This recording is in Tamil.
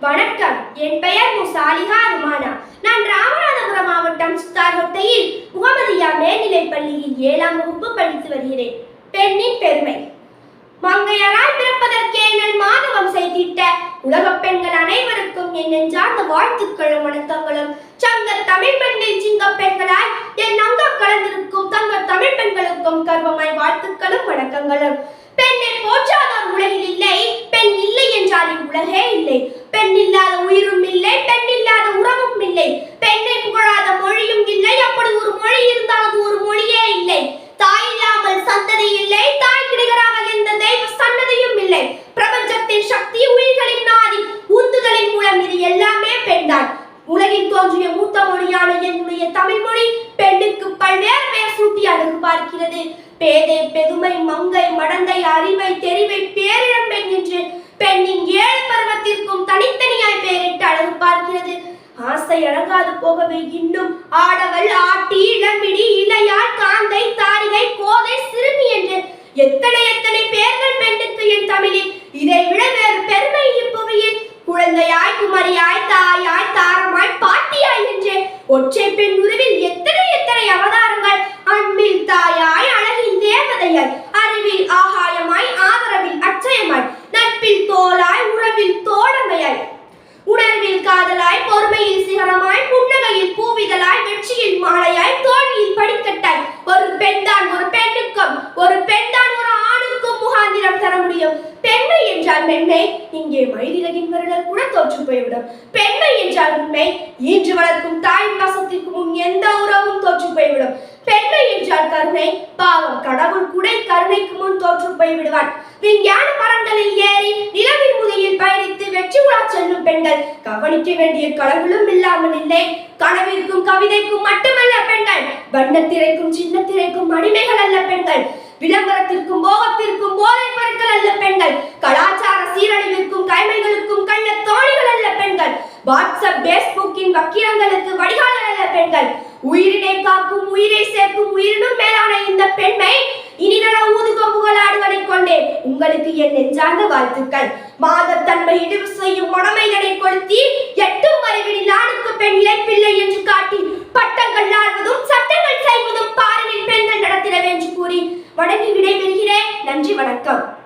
வணக்கம். என் பெயர் முசாலிஹா ருமானா. நான் ராமநாதபுரம் மாவட்டம் சுத்தார்கோட்டையில் முகமதியா மேல்நிலைப் பள்ளியில் ஏழாம் வகுப்பு படித்து வருகிறேன். பெண்ணின் பெருமை. மங்கையராய் பிறப்பதற்கே நல் மாதவம் செய்திட்ட உலகப் பெண்கள் அனைவருக்கும் என் நெஞ்சார்ந்த வாழ்த்துக்களும் வணக்கங்களும். சங்க தமிழ் பெண்ணில் சிங்க பெண்களாய் என் அங்க கலந்திருக்கும் தங்க தமிழ் பெண்களுக்கும் கர்வமாய் வாழ்த்துக்களும் வணக்கங்களும். பெண்ணை போற்றாதோர் உலகில் இல்லை பெண் இல்லை என்றால் உலகே இல்லை. பெண் இல்லாத உயிரும் இல்லை பெண் இல்லாத உறவும் இல்லை. பெண்ணை புகழாத மொழியும் இல்லை அப்படி ஒரு மொழி இருந்தால் அது ஒரு மொழியே இல்லை. தாய் இல்லாமல் சந்ததி இல்லை தாய் கிடைகராக எந்த தெய்வ சன்னதியும் இல்லை. பிரபஞ்சத்தின் சக்தி உயிர்களின் நாடி உந்துதலின் மூலம் இது எல்லாமே பெண்தான். உலகில் தோன்றிய மூத்த மொழியான என்னுடைய தமிழ் மொழி பெண்ணுக்கு பல்வேறு பெயர் சூட்டி அழகு பார்க்கிறது. பேதை பெதுமை மங்கை மடந்தை அறிவை தெரிவை பேரிடம் பெண் என்று பெண்ணின் ஏழு பருவத்திற்கும் தனித்தனியாய் பெயரிட்டு அழகு பார்க்கிறது ஆசை போகவே இன்னும். ஆடவள் ஆட்டி இளம்பிடி இளையாள் காந்தை தாரிகை கோதை சிறுமி என்று எத்தனை எத்தனை பேர்கள் பெண்ணுக்கு என் தமிழில். இதை விட வேறு பெருமை இப்புவியில். குழந்தையாய் குமரியாய் தாயாய் தாரமாய் பாட்டியாய் என்று. ஒற்றை பெண் உருவில் எத்தனை ஆணுக்கும் தர முடியும். பெண்மை என்றால் மென்மை இங்கே மயிலிறகின் வருடல் கூட தோற்று போய்விடும். பெண்மை என்றால் உண்மை ஈன்று வளர்க்கும் தாயின் வசத்திற்கு முன் எந்த உறவும் தோற்று போய்விடும். பெண்மை என்றால் கருணை பாவம் கடவுள் கூட கருணைக்கு முன் தோற்று போய்விடுவான். விஞ்ஞான மரங்களில் ஏறி நிலவின் முதையில் பயணித்து வெற்றி உலா செல்லும் பெண்கள் கவனிக்க வேண்டிய கடவுளும் இல்லாமல் இல்லை. கனவிற்கும் கவிதைக்கும் மட்டுமல்ல பெண்கள் வண்ணத்திரைக்கும் சின்ன திரைக்கும் அடிமைகள் அல்ல பெண்கள். விளம்பரத்திற்கும் போகத்திற்கும் போதை பொருட்கள் அல்ல பெண்கள். கலாச்சார சீரழிவிற்கும் கைமைகளுக்கும் கள்ள தோணிகள் அல்ல பெண்கள். வாட்ஸ்அப் பேஸ்புக்கின் வக்கீரங்களுக்கு வடிகாலர் அல்ல பெண்கள். உயிரினை காக்கும் உயிரை சேர்க்கும் உயிரினும் மேலான இந்த பெண்மை இனிதர ஊதுகொம்புகளாடுவதை கொண்டே. உங்களுக்கு என் நெஞ்சார்ந்த வாழ்த்துக்கள். மாதத்தன்மை இடிவு செய்யும் மடமைகளை கொளுத்தி நன்றி வணக்கம்.